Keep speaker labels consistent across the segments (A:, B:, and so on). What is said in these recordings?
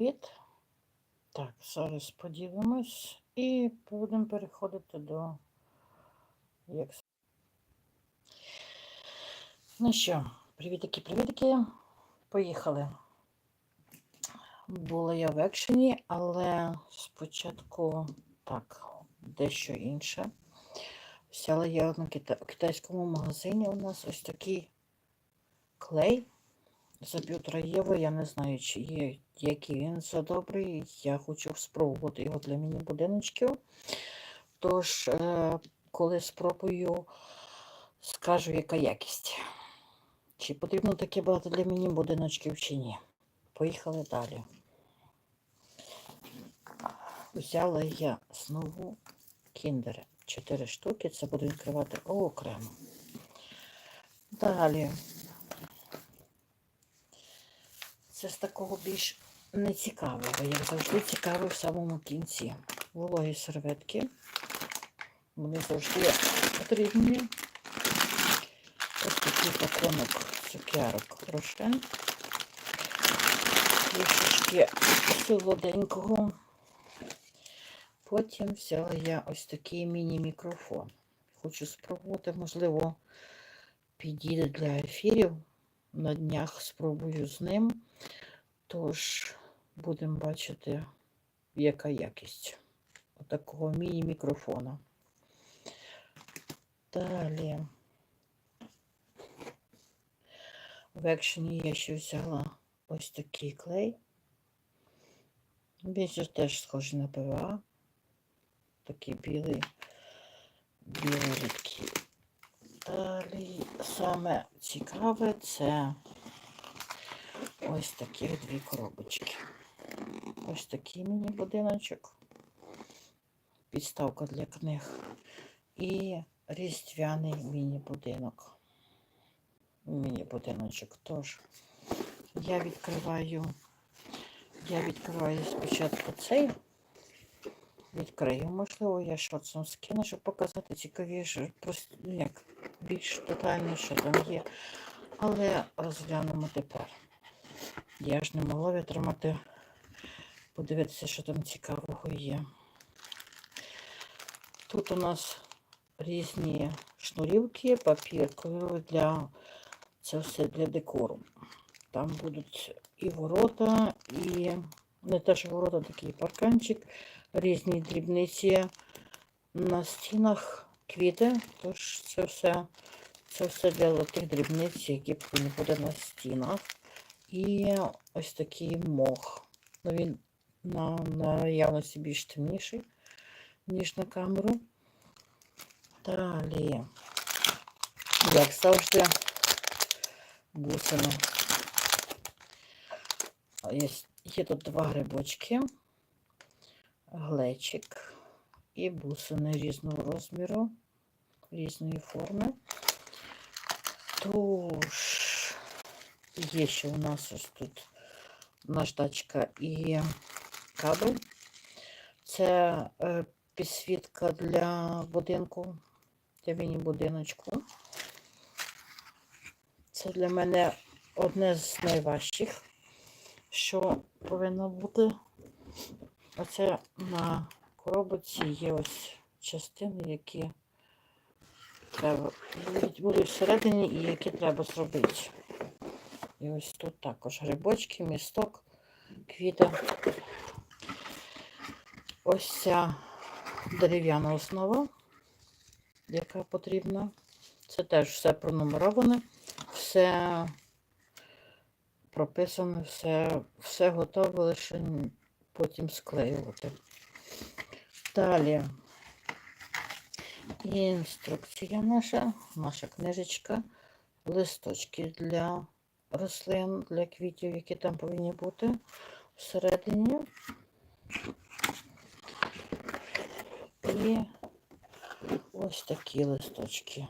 A: Привіт. Так, зараз поділимось і будемо переходити до як. Ну що, привітики, привітики. Поїхали. Була я в екшені, але спочатку так, дещо інше. Взяла я на китайському магазині у нас ось такий клей за євро. Я не знаю, чи є який він за добрий. Я хочу спробувати його для міні-будиночків. Тож, е, коли спробую, скажу, яка якість. Чи потрібно таке багато для міні-будиночків, чи ні. Поїхали далі. Взяла я знову кіндери. Чотири штуки. Це буду відкривати окремо. Далі. Це з такого більш нецікавого, як завжди цікаво в самому кінці. Вологі серветки. Вони завжди потрібні. Ось такий пакунок цукерок рошен. Трішечки солоденького. Потім взяла я ось такий міні-мікрофон. Хочу спробувати, можливо, підійде для ефірів. На днях спробую з ним. Тож будемо бачити, яка якість такого міні-мікрофона. Далі. В екшені я ще взяла ось такий клей. Він теж схожий на ПВА. Такий білий, білий рідкий. Далі саме цікаве це ось таких дві коробочки. Ось такий міні-будиночок, підставка для книг і різдвяний міні-будинок. Міні-будиночок. Тож я відкриваю, я відкриваю спочатку цей. Відкрию, можливо, я шорцом скину, щоб показати цікавіше, просто ну, як більш детально, що там є. Але розглянемо тепер. Я ж не могла витримати, подивитися, що там цікавого є. Тут у нас різні шнурівки, папір, для це все для декору. Там будуть і ворота, і не те, що ворота, такий парканчик, різні дрібниці на стінах, квіти. Тож це все, це все для тих дрібниць, які бути на стінах. І ось такий мох. Ну, Він на наявності більш темніший, ніж на камеру. Далі, як завжди, бусини. Є, є тут два грибочки, глечик і бусини різного розміру, різної форми. Тож, Є ще у нас ось тут наждачка і кабель. Це е, підсвітка для будинку, для міні-будиночку. Це для мене одне з найважчих, що повинно бути. Оце на коробці є ось частини, які треба будуть, всередині і які треба зробити. І ось тут також грибочки, місток, квіти. Ось ця дерев'яна основа, яка потрібна. Це теж все пронумероване, все прописано, все, все готове, лише потім склеювати. Далі інструкція наша, наша книжечка, листочки для рослин для квітів, які там повинні бути всередині. І ось такі листочки.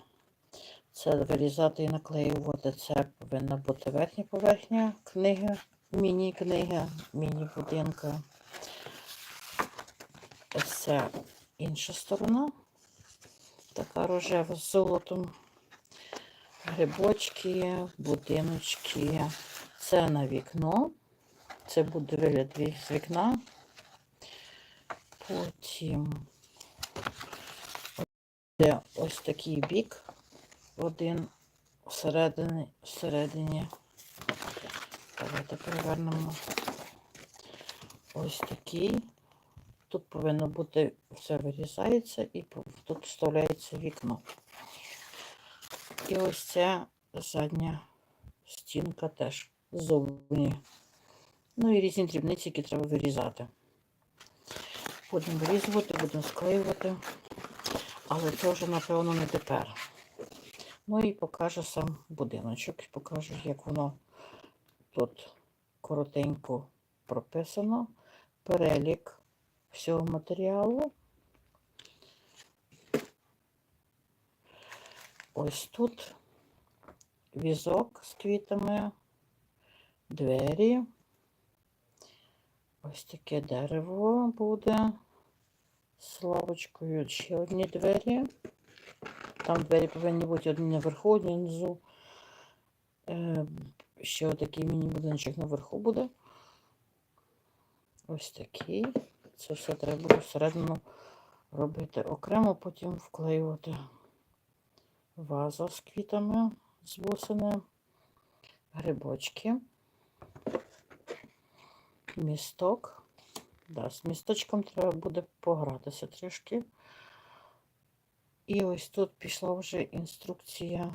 A: Це вирізати і наклеювати. Це повинна бути верхня поверхня книги, міні-книги, міні-будинка. Це інша сторона. Така рожева з золотом грибочки, будиночки. Це на вікно. Це буде вигляд з вікна. Потім буде ось такий бік, один всередині, всередині. Давайте перевернемо. Ось такий. Тут повинно бути все вирізається і тут вставляється вікно. І ось ця задня стінка теж ззовні. Ну і різні дрібниці, які треба вирізати. Будемо вирізувати, будемо склеювати. Але це вже, напевно, не тепер. Ну і покажу сам будиночок. Покажу, як воно тут коротенько прописано. Перелік всього матеріалу. Ось тут візок з квітами, двері. Ось таке дерево буде з лавочкою. Ще одні двері. Там двері повинні бути одні наверху, одні внизу. Е, ще отакий міні-будиночок наверху буде. Ось такий. Це все треба буде всередину робити окремо, потім вклеювати ваза з квітами, з бусини, грибочки, місток. Да, з місточком треба буде погратися трішки. І ось тут пішла вже інструкція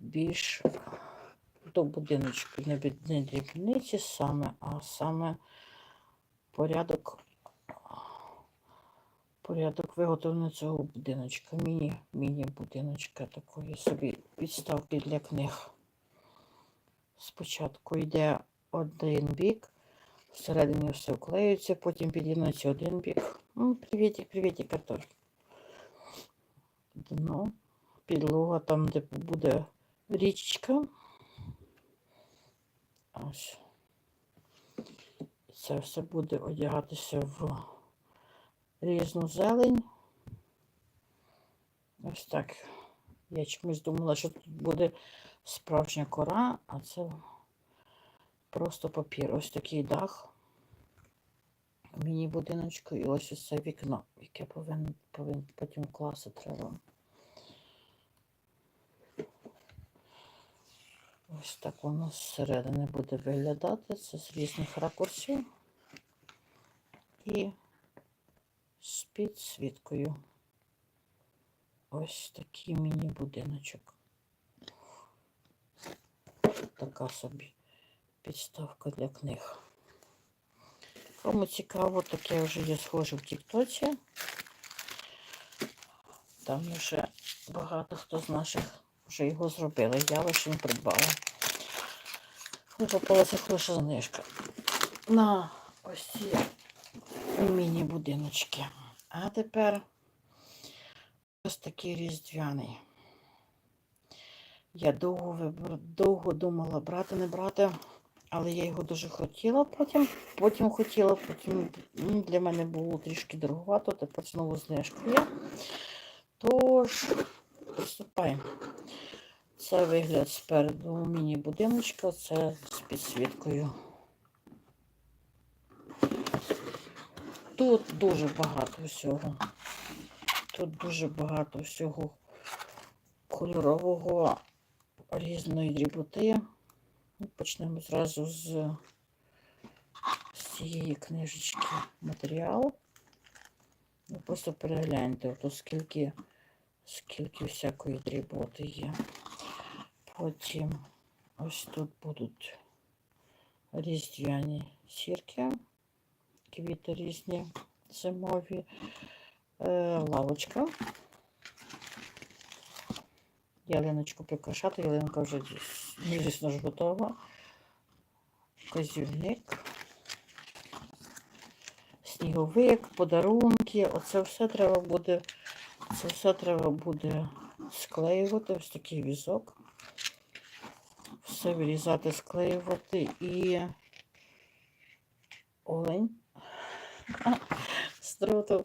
A: більш до будиночку. Не дрібниці саме, а саме порядок, порядок виготовлення цього будиночка. Міні, міні-будиночка такої собі підставки для книг. Спочатку йде один бік, всередині все вклеюється, потім під'єднується один бік. Ну, привітик, привітик, картофель. Дно, підлога там, де буде річка. Ось. Це все буде одягатися в різну зелень. Ось так. Я чомусь думала, що тут буде справжня кора, а це просто папір. Ось такий дах. Міні-будиночку і ось ось це вікно, яке повинен, повинен потім класи треба. Ось так воно зсередини буде виглядати. Це з різних ракурсів. І з підсвіткою. Ось такий міні-будиночок. Така собі підставка для книг. Кому цікаво, таке вже є схоже в Тіктоці. Там вже багато хто з наших вже його зробили. Я лише не придбала. Мені попалася хороша знижка на ось ці міні-будиночки. А тепер ось такий різдвяний. Я довго вибр... довго думала брати, не брати, але я його дуже хотіла потім. Потім хотіла, потім для мене було трішки дороговато, тепер знову знижка є. Тож, приступаємо. Це вигляд спереду міні-будиночка, це з підсвіткою. Тут дуже багато всього. Тут дуже багато всього кольорового, різної дріботи. Ну, Почнемо зразу з, з цієї книжечки матеріал. Ну, просто перегляньте, ото скільки, скільки всякої дріботи є. Потім ось тут будуть різдвяні сірки, квіти різні, зимові, е, лавочка. Ялиночку прикрашати, ялинка вже звісно ж готова. Козюльник. Сніговик, подарунки. Оце все треба буде, це все треба буде склеювати. Ось такий візок. Все вирізати, склеювати і олень. З дроту.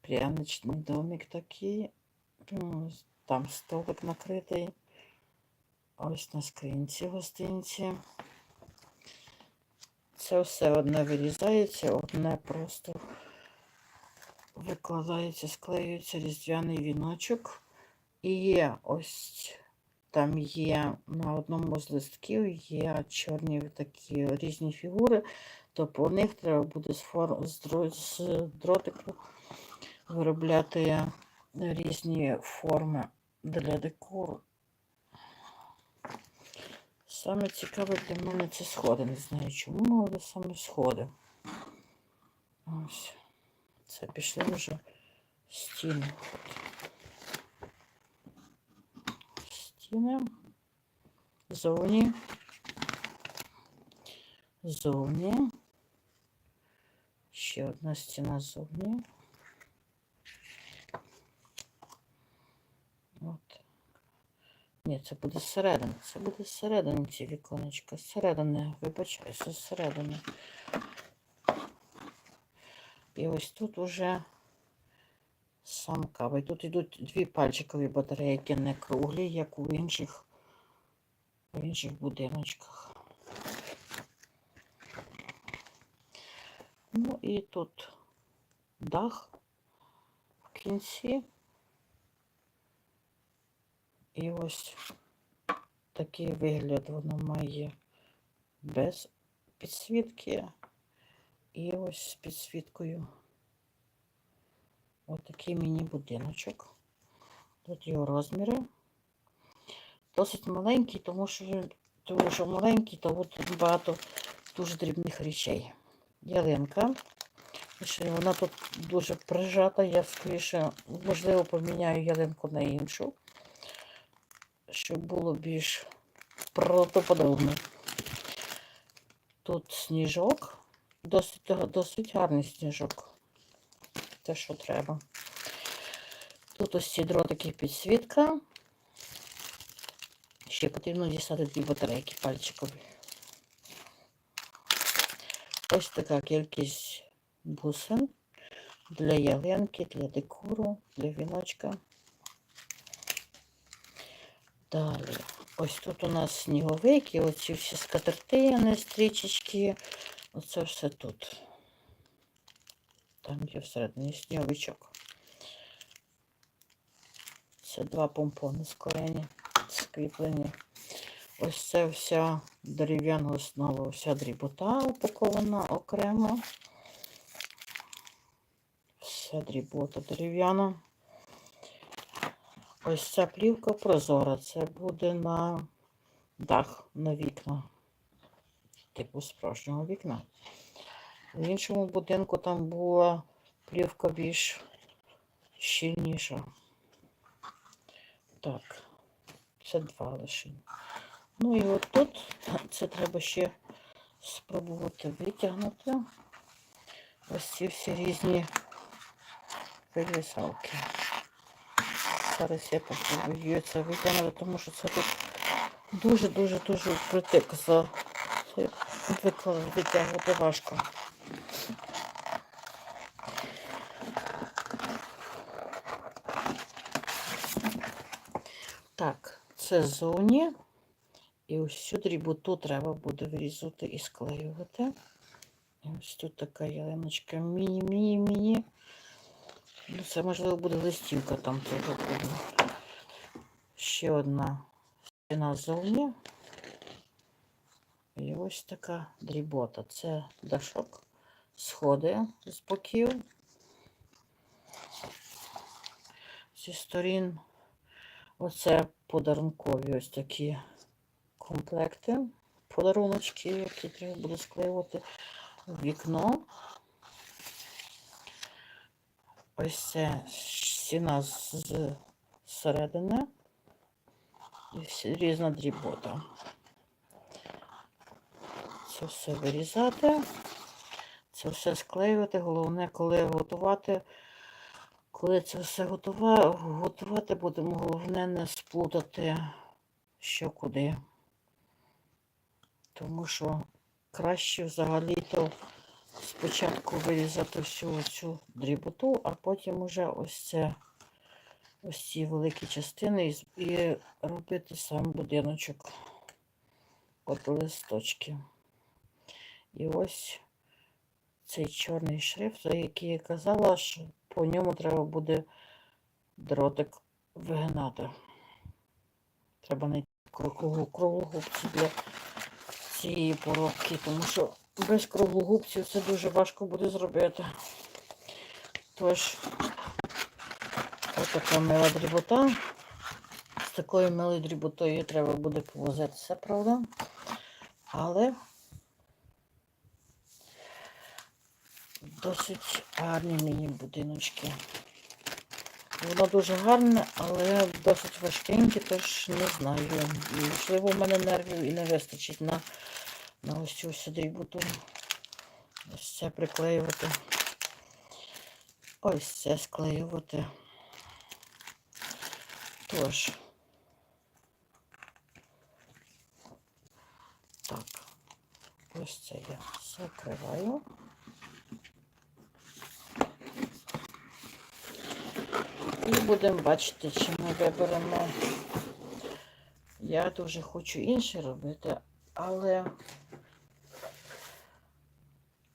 A: Пряничний домик такий. Там столик накритий. Ось на скринці гостинці. Це все одне вирізається, одне просто викладається, склеюється різдвяний віночок. І є ось там є на одному з листків є чорні такі різні фігури, то по них треба буде з, фор... з, дро... з дротику виробляти різні форми для декору. Саме цікаве для мене це сходи. Не знаю чому, але саме сходи. Ось. Це пішли вже стіни. Стіни. Зовні. Зовні. Ще одна стіна зовні. От. Ні, це буде зсередини. Це буде зсередини ці віконечка. Зсередини, вибачаюся, зсередини. І ось тут уже сам кава. Тут йдуть дві пальчикові батарейки, не круглі, як у інших, у інших будиночках. Ну і тут дах в кінці. І ось такий вигляд воно має без підсвітки. І ось з підсвіткою. Ось такий міні-будиночок. Тут його розміри. Досить маленький, тому що, тому що маленький, то от багато дуже дрібних речей. Ялинка. Вона тут дуже прижата. Я скоріше, можливо, поміняю ялинку на іншу, щоб було більш правдоподобно. Тут сніжок. Досить, досить гарний сніжок. Те, що треба. Тут ось ці дротики підсвітка. Ще потрібно дістати дві батарейки пальчикові. Ось така кількість бусин для ялинки, для декору, для віночка. Далі. Ось тут у нас сніговики, оці всі скатертини, стрічечки. Оце все тут. Там є всередині сніговичок. Це два помпони скорені, скріплені. Ось це вся дерев'яна основа, вся дрібота упакована окремо. Вся дрібота дерев'яна. Ось ця плівка прозора. Це буде на дах, на вікна. Типу справжнього вікна. В іншому будинку там була плівка більш щільніша. Так, це два лише. Ну і от тут це треба ще спробувати витягнути. Ось ці всі різні вирізалки. Зараз я попробую це витягнути, тому що це тут дуже-дуже-дуже впритик за витягувати важко. Так, це зовні. І ось цю дріботу треба буде вирізати і склеювати. І ось тут така ялиночка міні-міні-міні. Ну, це, можливо, буде листівка там теж буде. Ще одна стіна зовні. І ось така дрібота. Це дашок, сходи з боків. Зі сторін. Оце подарункові ось такі комплекти, подаруночки, які треба буде склеювати в вікно. Ось це стіна з з середини і різна дрібота. Це все вирізати, це все склеювати. Головне, коли готувати, коли це все готувати будемо, головне не сплутати що куди. Тому що краще взагалі-то спочатку вирізати всю цю дріботу, а потім уже ось це ось ці великі частини і, робити сам будиночок от листочки. І ось цей чорний шрифт, який я казала, що по ньому треба буде дротик вигинати. Треба знайти круглу круглогубцю для цієї поробки, тому що без круглогубців це дуже важко буде зробити. Тож, ось така мила дрібота. З такою милою дріботою треба буде повозитися, правда? Але досить гарні міні-будиночки. Воно дуже гарне, але досить важкеньке, тож не знаю. Можливо, в мене нервів і не вистачить на, на ось цю всю дріботу. Ось це приклеювати. Ось це склеювати. Тож. Так, ось це я закриваю. І будемо бачити, чи ми виберемо. Я дуже хочу інше робити, але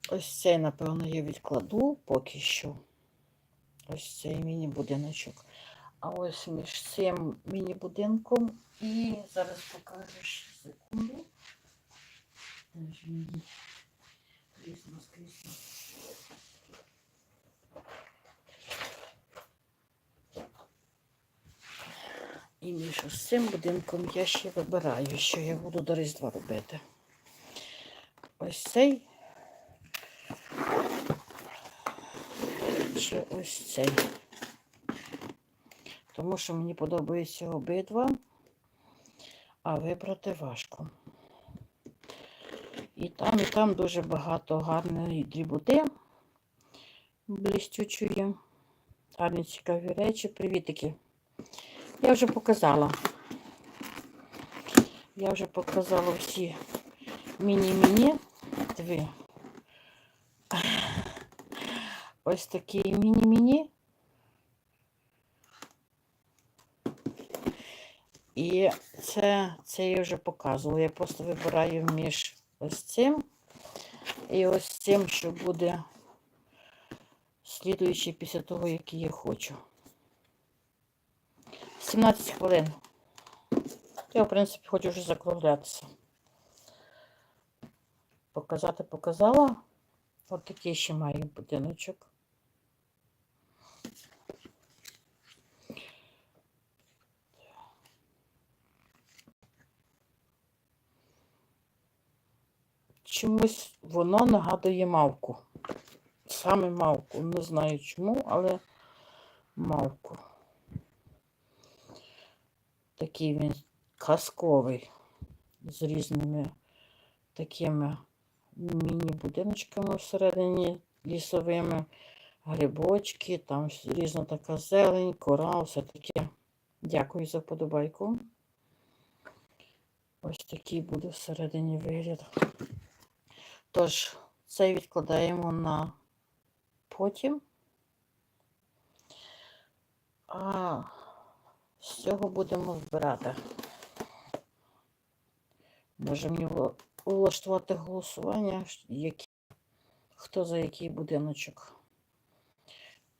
A: ось цей, напевно, я відкладу поки що. Ось цей міні-будиночок. А ось між цим міні-будинком і зараз покажу ще секунду. Де ж Між ось цим будинком я ще вибираю, що я буду до Різдва робити. Ось цей. Чи ось цей. Тому що мені подобаються обидва, а вибрати важко. І там, і там дуже багато гарної дріботи блістючої. Гарні цікаві речі. Привітики. Я вже показала. Я вже показала всі міні-міні. Дві. Ось такі міні-міні. І це, це я вже показувала. Я просто вибираю між ось цим і ось цим, що буде слідуючий після того, який я хочу. 17 хвилин. Я, в принципі, хочу вже закруглятися. Показати показала. От такий ще маю будиночок. Чомусь воно нагадує мавку. Саме мавку. Не знаю чому, але мавку. Такий він казковий, з різними такими міні-будиночками всередині лісовими, грибочки, там різна така зелень, кора, все таке. Дякую за подобайку. Ось такий буде всередині вигляд. Тож, цей відкладаємо на потім. А з цього будемо вбирати. Можемо влаштувати голосування, які, хто за який будиночок.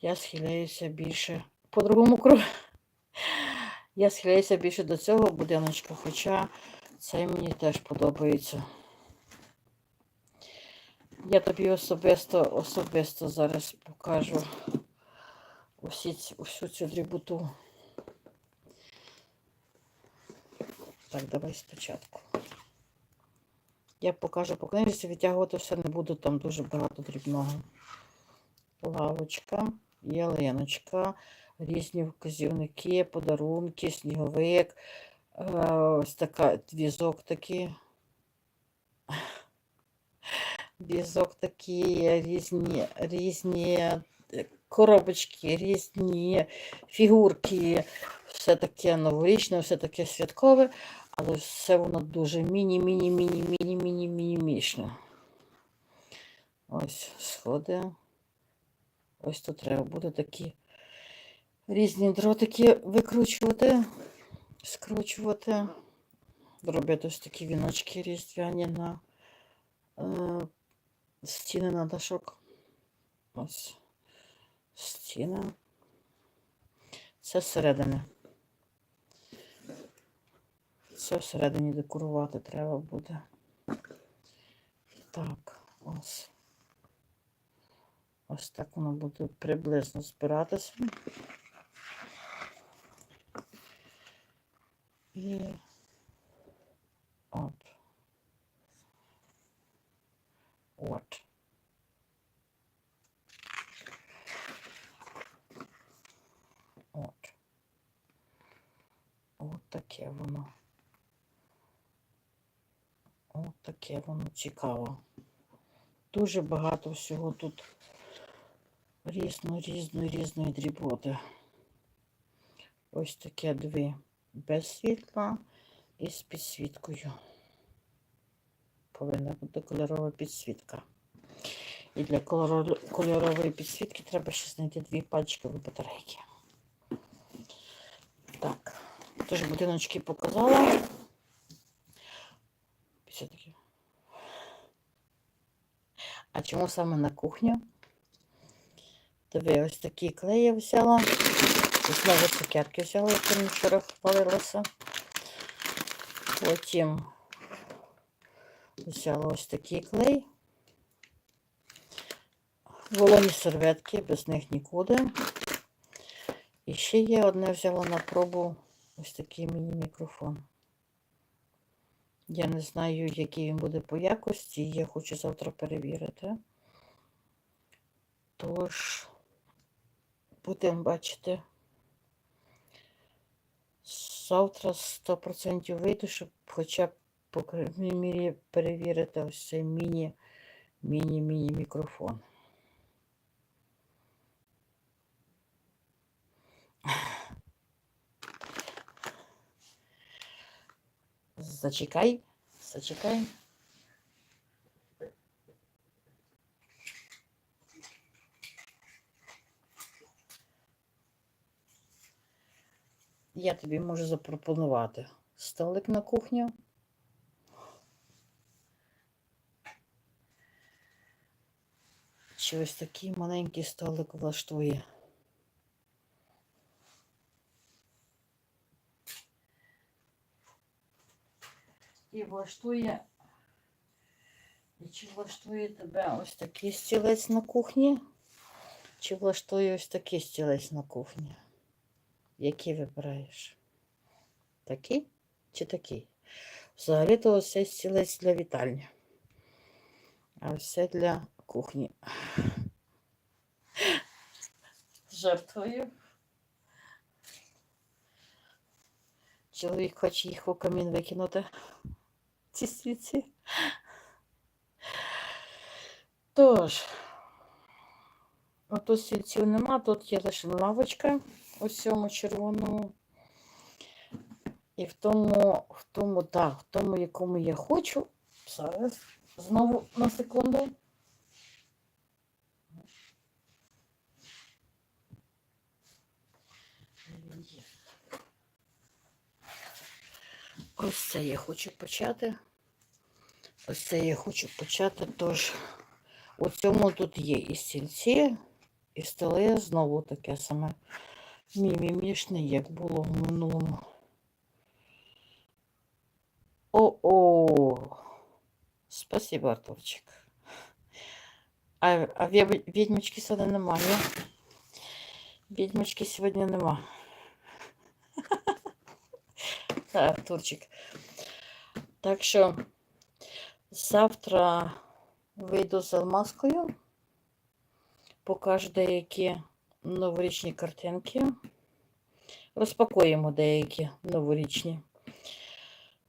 A: Я схиляюся більше по другому кругу. Я схиляюся більше до цього будиночка, хоча цей мені теж подобається. Я тобі особисто особисто зараз покажу усі, усю цю дріботу. Так, давай спочатку. Я покажу по книжці, витягувати все не буду, там дуже багато дрібного. Лавочка, ялиночка, різні вказівники, подарунки, сніговик, е, ось така візок такий. Візок такі, різні, різні коробочки, різні фігурки, все таке новорічне, все таке святкове, але все воно дуже міні-міні-міні-міні-міні-міні-мішне. Ось сходи. Ось тут треба буде такі різні дротики викручувати, скручувати, робити ось такі віночки різдвяні на е, стіни на дашок. Ось стіна. Це зсередини. Це всередині декорувати треба буде. Так, ось. Ось так воно буде приблизно збиратися. І от. От. От. От таке воно. От таке воно цікаво. Дуже багато всього тут різно, різної, різної дріботи. Ось таке дві без світла і з підсвіткою. Повинна бути кольорова підсвітка. І для кольорової підсвітки треба ще знайти дві пальчикові батарейки. Так, теж будиночки показала. Все-таки. А чому саме на кухню? Диви, ось такі клеї взяла. І знову цукерки взяла, мені вчора хвалилася. Потім взяла ось такий клей. Вологі серветки, без них нікуди. І ще є одне взяла на пробу ось такий міні-мікрофон. Я не знаю, який він буде по якості, я хочу завтра перевірити. Тож, будемо бачити. Завтра 100% вийду, щоб хоча б по крайній мірі перевірити ось цей міні, міні-міні мікрофон. Зачекай, зачекай. Я тобі можу запропонувати столик на кухню. Чи ось такий маленький столик влаштує. І влаштує. І чи влаштує тебе ось такий стілець на кухні? Чи влаштує ось такий стілець на кухні? Який вибираєш? Такий чи такий? Взагалі-то ось стілець для вітальні. А це для кухні. Жартую. Чоловік хоче їх у камін викинути. Ці свіці. Тож, ото світів нема, тут є лише лавочка у цьому червоному. І в тому, в тому, так, в тому, якому я хочу. Зараз знову на секунду. Ось це я хочу почати. Ось це я хочу почати, тож у цьому тут є і стільці, і столи знову таке саме мімімішне, як було в минулому. О-о! Спасибо, Артурчик. А, а відьмочки сьогодні немає. Відьмочки сьогодні нема. Так, Артурчик. Так що завтра вийду з алмазкою, покажу деякі новорічні картинки. Розпакуємо деякі новорічні.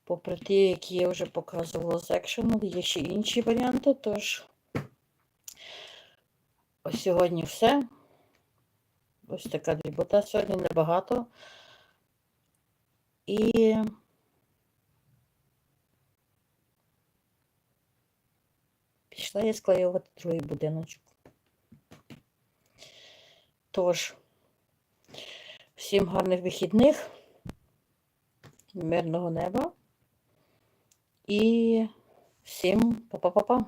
A: Попри ті, які я вже показувала з екшену, є ще інші варіанти, тож ось сьогодні все. Ось така дрібота сьогодні небагато. І пішла я склеювати другий будиночок. Тож, всім гарних вихідних, мирного неба і всім па-па-па-па.